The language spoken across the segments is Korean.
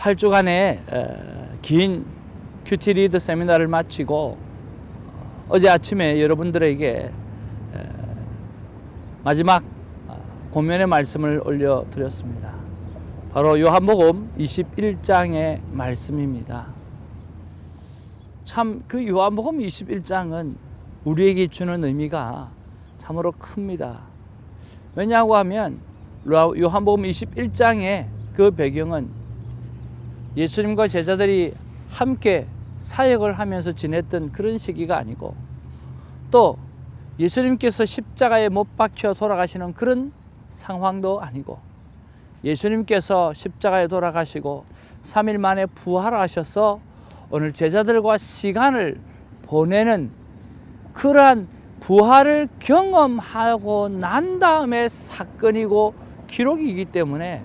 8주간의 어, 긴 큐티 리드 세미나를 마치고 어제 아침에 여러분들에게 어, 마지막 어, 고면의 말씀을 올려드렸습니다. 바로 요한복음 21장의 말씀입니다. 참 그 요한복음 21장은 우리에게 주는 의미가 참으로 큽니다. 왜냐고 하면 요한복음 21장의 그 배경은 예수님과 제자들이 함께 사역을 하면서 지냈던 그런 시기가 아니고 또 예수님께서 십자가에 못 박혀 돌아가시는 그런 상황도 아니고 예수님께서 십자가에 돌아가시고 3일 만에 부활하셔서 오늘 제자들과 시간을 보내는 그러한 부활을 경험하고 난 다음에 사건이고 기록이기 때문에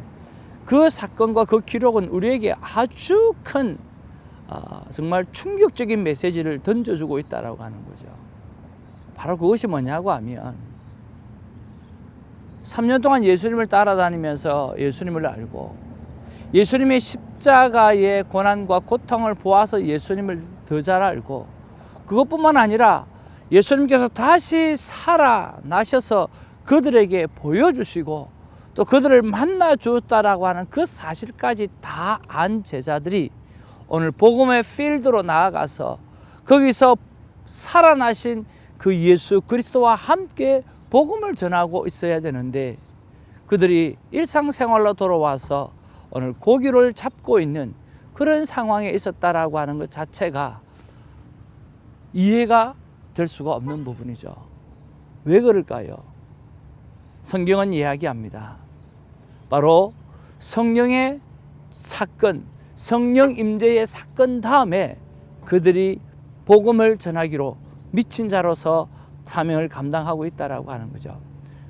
그 사건과 그 기록은 우리에게 아주 큰 아, 정말 충격적인 메시지를 던져주고 있다라고 하는 거죠. 바로 그것이 뭐냐고 하면 3년 동안 예수님을 따라다니면서 예수님을 알고 예수님의 십자가의 고난과 고통을 보아서 예수님을 더 잘 알고 그것뿐만 아니라 예수님께서 다시 살아나셔서 그들에게 보여주시고 또 그들을 만나 주었다라고 하는 그 사실까지 다 안 제자들이 오늘 복음의 필드로 나아가서 거기서 살아나신 그 예수 그리스도와 함께 복음을 전하고 있어야 되는데 그들이 일상생활로 돌아와서 오늘 고기를 잡고 있는 그런 상황에 있었다라고 하는 것 자체가 이해가 될 수가 없는 부분이죠. 왜 그럴까요? 성경은 이야기합니다. 바로 성령의 사건, 성령 임재의 사건 다음에 그들이 복음을 전하기로 미친 자로서 사명을 감당하고 있다라고 하는 거죠.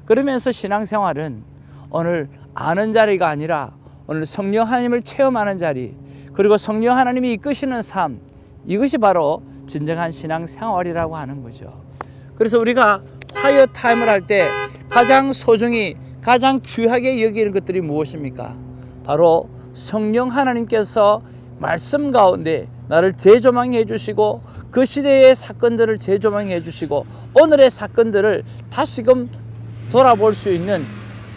그러면서 신앙생활은 오늘 아는 자리가 아니라 오늘 성령 하나님을 체험하는 자리 그리고 성령 하나님이 이끄시는 삶 이것이 바로 진정한 신앙생활이라고 하는 거죠. 그래서 우리가 화이어 타임을 할 때 가장 소중히 가장 귀하게 여기는 것들이 무엇입니까? 바로 성령 하나님께서 말씀 가운데 나를 재조망해 주시고 그 시대의 사건들을 재조망해 주시고 오늘의 사건들을 다시금 돌아볼 수 있는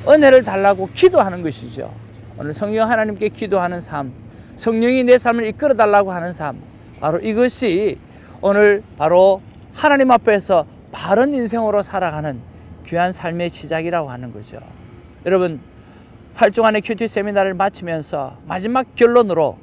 은혜를 달라고 기도하는 것이죠. 오늘 성령 하나님께 기도하는 삶, 성령이 내 삶을 이끌어 달라고 하는 삶, 바로 이것이 오늘 바로 하나님 앞에서 바른 인생으로 살아가는 귀한 삶의 시작이라고 하는 거죠. 여러분, 8주간의 큐티 세미나를 마치면서 마지막 결론으로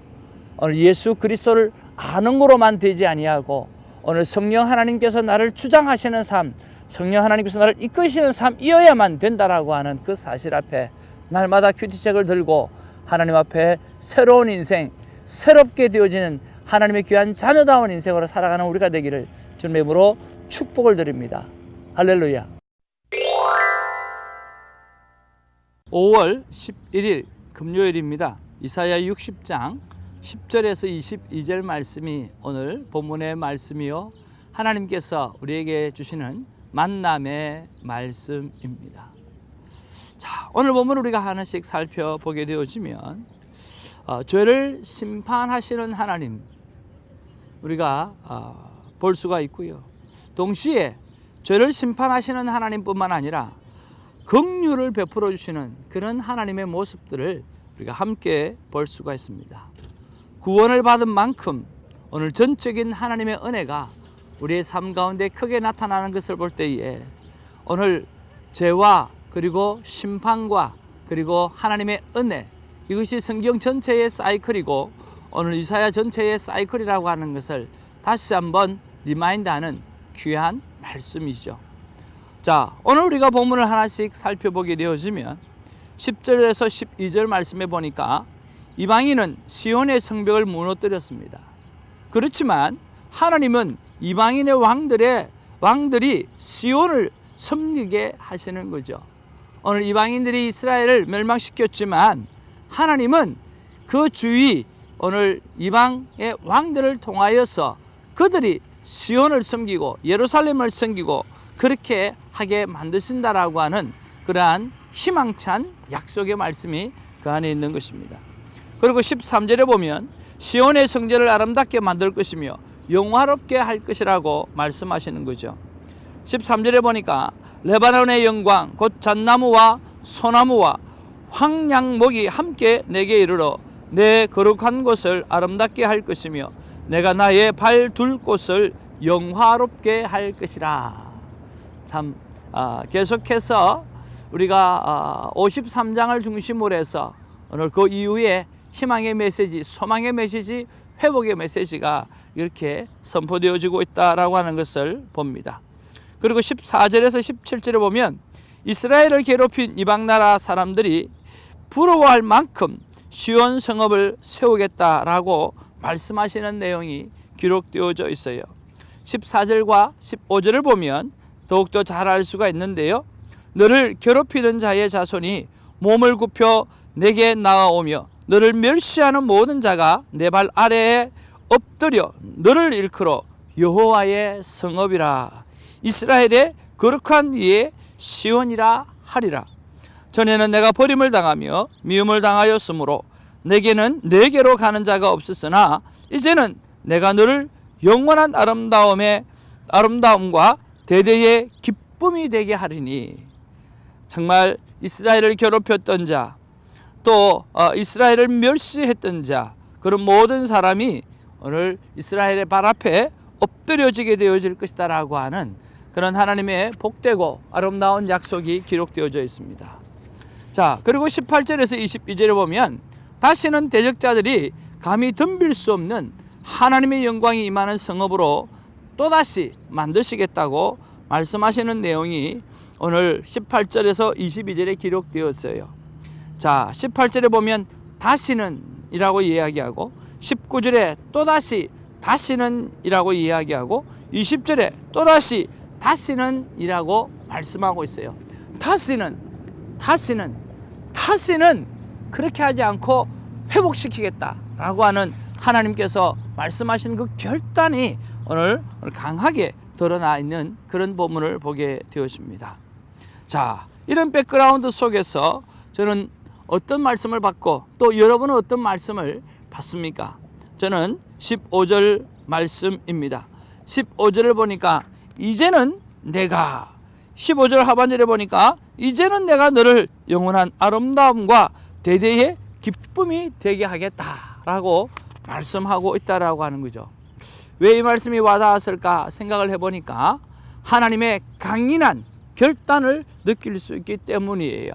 오늘 예수 그리스도를 아는 거로만 되지 아니하고 오늘 성령 하나님께서 나를 주장하시는 삶, 성령 하나님께서 나를 이끄시는 삶이어야만 된다라고 하는 그 사실 앞에 날마다 큐티책을 들고 하나님 앞에 새로운 인생, 새롭게 되어지는 하나님의 귀한 자녀다운 인생으로 살아가는 우리가 되기를 주님의 이름으로 축복을 드립니다. 할렐루야. 5월 11일 금요일입니다. 이사야 60장 10절에서 22절 말씀이 오늘 본문의 말씀이요. 하나님께서 우리에게 주시는 만남의 말씀입니다. 자, 오늘 본문 우리가 하나씩 살펴보게 되어지면 어, 죄를 심판하시는 하나님 우리가 어, 볼 수가 있고요. 동시에 죄를 심판하시는 하나님뿐만 아니라 긍휼을 베풀어 주시는 그런 하나님의 모습들을 우리가 함께 볼 수가 있습니다. 구원을 받은 만큼 오늘 전적인 하나님의 은혜가 우리의 삶 가운데 크게 나타나는 것을 볼 때에 오늘 죄와 그리고 심판과 그리고 하나님의 은혜 이것이 성경 전체의 사이클이고 오늘 이사야 전체의 사이클이라고 하는 것을 다시 한번 리마인드하는 귀한 말씀이죠. 자, 오늘 우리가 본문을 하나씩 살펴보게 되어지면 10절에서 12절 말씀에 보니까 이방인은 시온의 성벽을 무너뜨렸습니다. 그렇지만 하나님은 이방인의 왕들의 왕들이 시온을 섬기게 하시는 거죠. 오늘 이방인들이 이스라엘을 멸망시켰지만 하나님은 그 주위 오늘 이방의 왕들을 통하여서 그들이 시온을 섬기고 예루살렘을 섬기고 그렇게 하게 만드신다라고 하는 그러한 희망찬 약속의 말씀이 그 안에 있는 것입니다. 그리고 13절에 보면 시온의 성전을 아름답게 만들 것이며 영화롭게 할 것이라고 말씀하시는 거죠. 13절에 보니까 레바논의 영광 곧 잣나무와 소나무와 황양목이 함께 내게 이르러 내 거룩한 곳을 아름답게 할 것이며 내가 나의 발 둘 곳을 영화롭게 할 것이라. 참 아, 계속해서 우리가 아, 53장을 중심으로 해서 오늘 그 이후에 희망의 메시지, 소망의 메시지, 회복의 메시지가 이렇게 선포되어지고 있다라고 하는 것을 봅니다. 그리고 14절에서 17절에 보면 이스라엘을 괴롭힌 이방 나라 사람들이 부러워할 만큼 시온 성읍을 세우겠다라고 말씀하시는 내용이 기록되어져 있어요. 14절과 15절을 보면 더욱더 잘 알 수가 있는데요. 너를 괴롭히는 자의 자손이 몸을 굽혀 내게 나아오며 너를 멸시하는 모든 자가 내 발 아래에 엎드려 너를 일컬어 여호와의 성읍이라 이스라엘의 거룩한 이의 시원이라 하리라 전에는 내가 버림을 당하며 미움을 당하였으므로 내게는 내게로 가는 자가 없었으나 이제는 내가 너를 영원한 아름다움의 아름다움과 대대의 기쁨이 되게 하리니 정말 이스라엘을 괴롭혔던 자, 또 어, 이스라엘을 멸시했던 자, 그런 모든 사람이 오늘 이스라엘의 발 앞에 엎드려지게 되어질 것이다라고 하는 그런 하나님의 복되고 아름다운 약속이 기록되어져 있습니다. 자, 그리고 18절에서 22절에 보면 다시는 대적자들이 감히 덤빌 수 없는 하나님의 영광이 임하는 성읍으로 또다시 만드시겠다고 말씀하시는 내용이 오늘 18절에서 22절에 기록되었어요. 자, 18절에 보면 다시는 이라고 이야기하고 19절에 또다시 다시는 이라고 이야기하고 20절에 또다시 다시는 이라고 말씀하고 있어요. 다시는 다시는 다시는 그렇게 하지 않고 회복시키겠다라고 하는 하나님께서 말씀하시는 그 결단이 오늘 강하게 드러나 있는 그런 본문을 보게 되었습니다. 자, 이런 백그라운드 속에서 저는 어떤 말씀을 받고 또 여러분은 어떤 말씀을 받습니까? 저는 15절 말씀입니다. 15절을 보니까 이제는 내가 15절 하반절에 보니까 이제는 내가 너를 영원한 아름다움과 대대의 기쁨이 되게 하겠다라고 말씀하고 있다라고 하는 거죠. 왜 이 말씀이 와닿았을까 생각을 해보니까 하나님의 강인한 결단을 느낄 수 있기 때문이에요.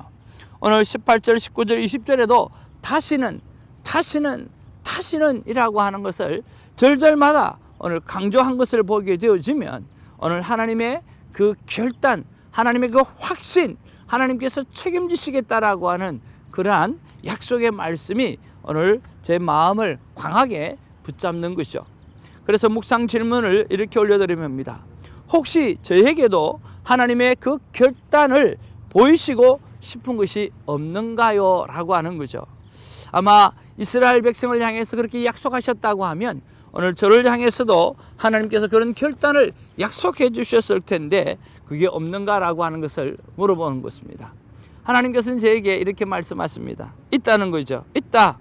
오늘 18절, 19절, 20절에도 다시는, 다시는, 다시는 이라고 하는 것을 절절마다 오늘 강조한 것을 보게 되어지면 오늘 하나님의 그 결단, 하나님의 그 확신, 하나님께서 책임지시겠다라고 하는 그러한 약속의 말씀이 오늘 제 마음을 강하게 붙잡는 것이죠. 그래서 묵상 질문을 이렇게 올려드립니다. 혹시 저에게도 하나님의 그 결단을 보이시고 싶은 것이 없는가요? 라고 하는 거죠. 아마 이스라엘 백성을 향해서 그렇게 약속하셨다고 하면 오늘 저를 향해서도 하나님께서 그런 결단을 약속해 주셨을 텐데 그게 없는가라고 하는 것을 물어보는 것입니다. 하나님께서는 저에게 이렇게 말씀하십니다. 있다는 거죠. 있다.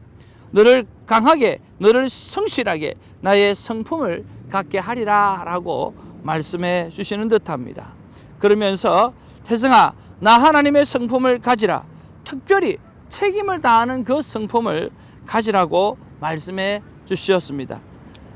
너를 강하게, 너를 성실하게 나의 성품을 갖게 하리라 라고 말씀해 주시는 듯 합니다. 그러면서 태성아, 나 하나님의 성품을 가지라. 특별히 책임을 다하는 그 성품을 가지라고 말씀해 주셨습니다.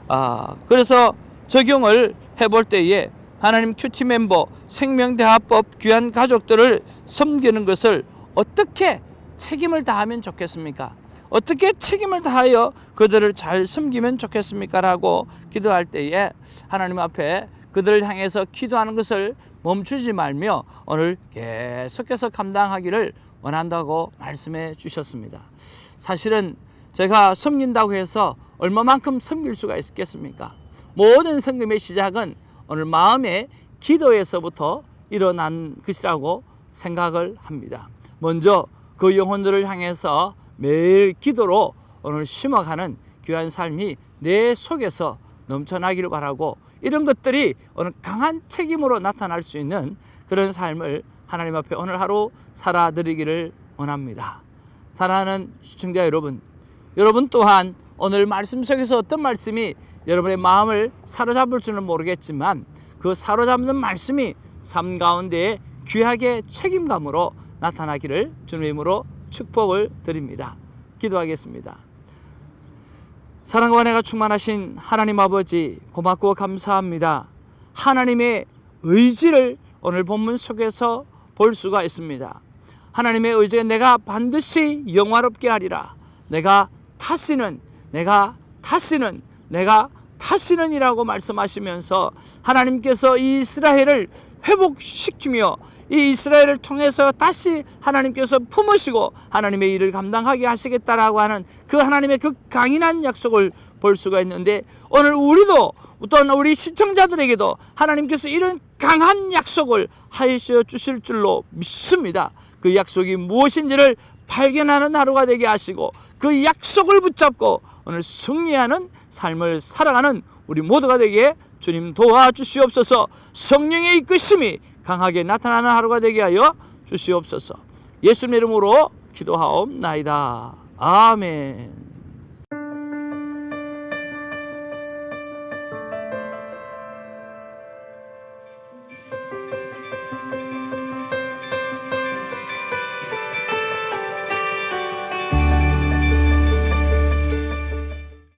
아, 그래서 적용을 해볼 때에 하나님 큐티 멤버 생명대화법 귀한 가족들을 섬기는 것을 어떻게 책임을 다하면 좋겠습니까? 어떻게 책임을 다하여 그들을 잘 섬기면 좋겠습니까? 라고 기도할 때에 하나님 앞에 그들을 향해서 기도하는 것을 멈추지 말며 오늘 계속해서 감당하기를 원한다고 말씀해 주셨습니다. 사실은 제가 섬긴다고 해서 얼마만큼 섬길 수가 있겠습니까? 모든 섬김의 시작은 오늘 마음의 기도에서부터 일어난 것이라고 생각을 합니다. 먼저 그 영혼들을 향해서 매일 기도로 오늘 심어가는 귀한 삶이 내 속에서 넘쳐나기를 바라고 이런 것들이 오늘 강한 책임으로 나타날 수 있는 그런 삶을 하나님 앞에 오늘 하루 살아드리기를 원합니다. 사랑하는 시청자 여러분, 여러분 또한 오늘 말씀 속에서 어떤 말씀이 여러분의 마음을 사로잡을 줄은 모르겠지만 그 사로잡는 말씀이 삶 가운데 귀하게 책임감으로 나타나기를 주님의 이름으로 축복을 드립니다. 기도하겠습니다. 사랑과 은혜가 충만하신 하나님 아버지 고맙고 감사합니다. 하나님의 의지를 오늘 본문 속에서 볼 수가 있습니다. 하나님의 의지가 내가 반드시 영화롭게 하리라. 내가 다시는 내가 다시는 내가 다시는이라고 말씀하시면서 하나님께서 이 이스라엘을 회복시키며 이 이스라엘을 통해서 다시 하나님께서 품으시고 하나님의 일을 감당하게 하시겠다라고 하는 그 하나님의 그 강인한 약속을 볼 수가 있는데 오늘 우리도 어떤 우리 시청자들에게도 하나님께서 이런 강한 약속을 하셔 주실 줄로 믿습니다. 그 약속이 무엇인지를 발견하는 하루가 되게 하시고 그 약속을 붙잡고 오늘 승리하는 삶을 살아가는 우리 모두가 되게 주님 도와주시옵소서 성령의 이끄심이 강하게 나타나는 하루가 되게 하여 주시옵소서. 예수님 이름으로 기도하옵나이다. 아멘